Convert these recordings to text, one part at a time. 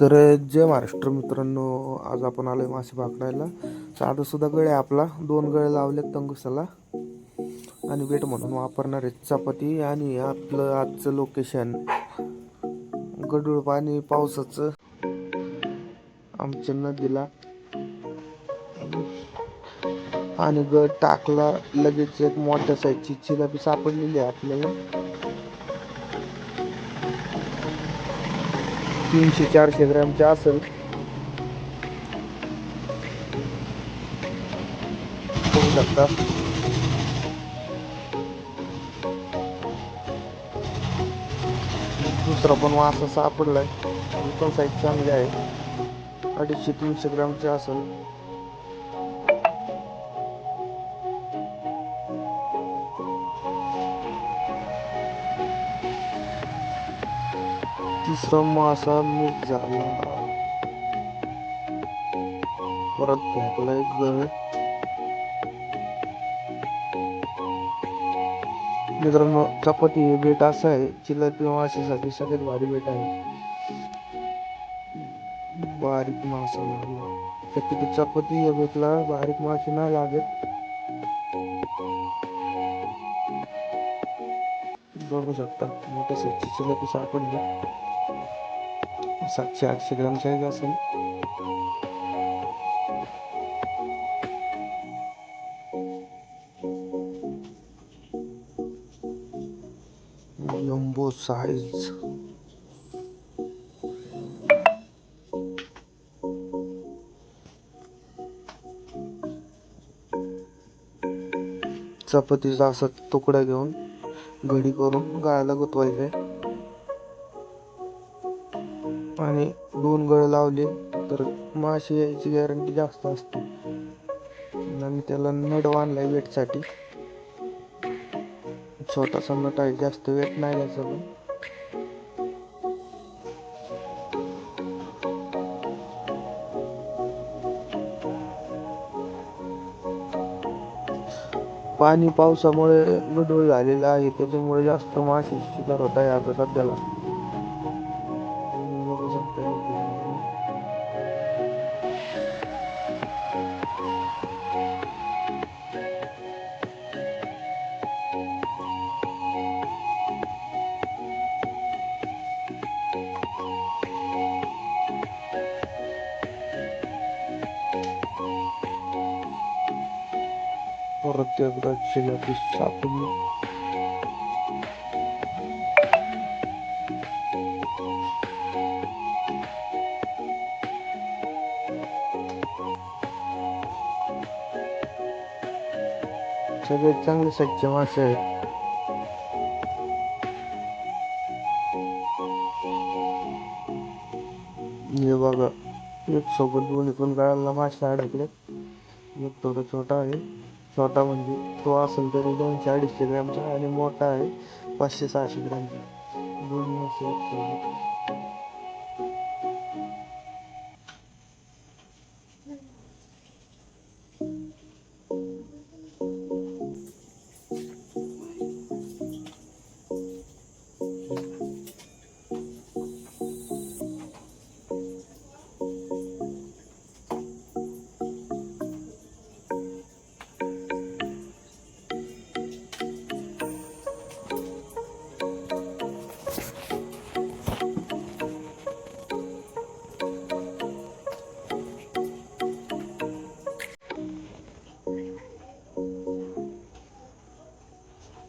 तर जय महाराष्ट्र मित्रांनो आज आपण आलोय मासे पकडायला साधा सुद्धा गळ आहे आपला. दोन गळे लावलेत तंगुसाला. आणि वेट म्हणून वापरणार चपाती आणि आपलं आजचं लोकेशन गडूळ पाणी पावसाचं. आमच्या नदीला. आणि गड टाकला. लगेच एक मोठ्या साईजची चिलापी सापडलेली आहे आपल्याला. तीनशे चारशे ग्रॅमचे असेल. बघू शकता. दुसरा पण वास सापडलाय. पण साईज चांगली आहे. अडीचशे तीनशे ग्रॅमचे असेल. तिसरा मासा मीठ झाला. परत फेकलाय गळ मित्रांनो चपाती हे बेट असं आहे. चिलपी माशासाठी सगळ्यात भारी बेट आहे. बारीक मासा लागला. चपाती या बेटला बारीक मासे नाही लागत. बघू शकता. मोठ्या साईजची चिलपी सापडली. सातशे आठशे ग्रामच्या साईज असेल. यंबो साईज चपातीचा असा तुकडा घेऊन घडी करून गाळाला गुतवायचे आणि दोन गळ लावले तर मासे यायची गॅरंटी जास्त असते. आणि त्याला नड बांधला आहे वेटसाठी. छोटासा नट आहे जास्त वेट नाही द्यायचा पण. पाणी पावसामुळे गडूळ झालेलं आहे त्याच्यामुळे जास्त मासे शिकार होत आहे आता सध्याला. परत एकदा शिलापी सगळे चांगले सच्चे मासे आहेत. हे बघा एक सोबत दोन्ही पण गाळाला मासे अडकले एक थोडा छोटा आहे. छोटा म्हणजे तो असेल तरी दोनशे अडीचशे ग्रॅमचा आणि मोठा आहे पाचशे सहाशे ग्रॅमचा. दोन्ही असे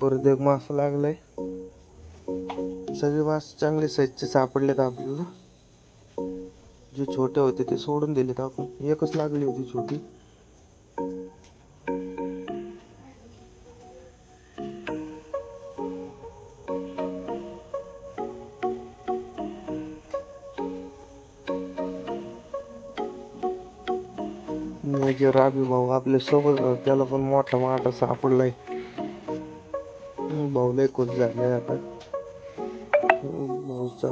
परत एक मासा लागलाय. सगळे मासे चांगले साईजचे सापडलेत आपल्याला. जे छोटे होते ते सोडून दिलेत आपण. एकच लागली होती छोटी. मेजर राबी भाऊ आपल्यासोबत त्याला पण मोठा माठा सापडलाय. भाऊ लय खुश झाले आता. भाऊचा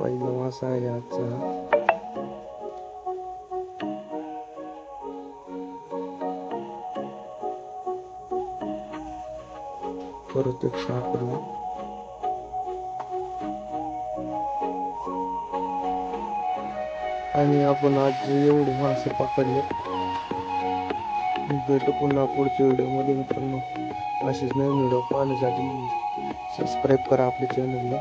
पहिला मासा आहे आजचा. परत एक सापडला आणि आपण आज एवढे मासे पकडले भेटू पुन्हा पुढच्या व्हिडिओमध्ये मित्रांनो. असेच नवीन व्हिडिओ पाहण्यासाठी सबस्क्राईब करा आपल्या चॅनलला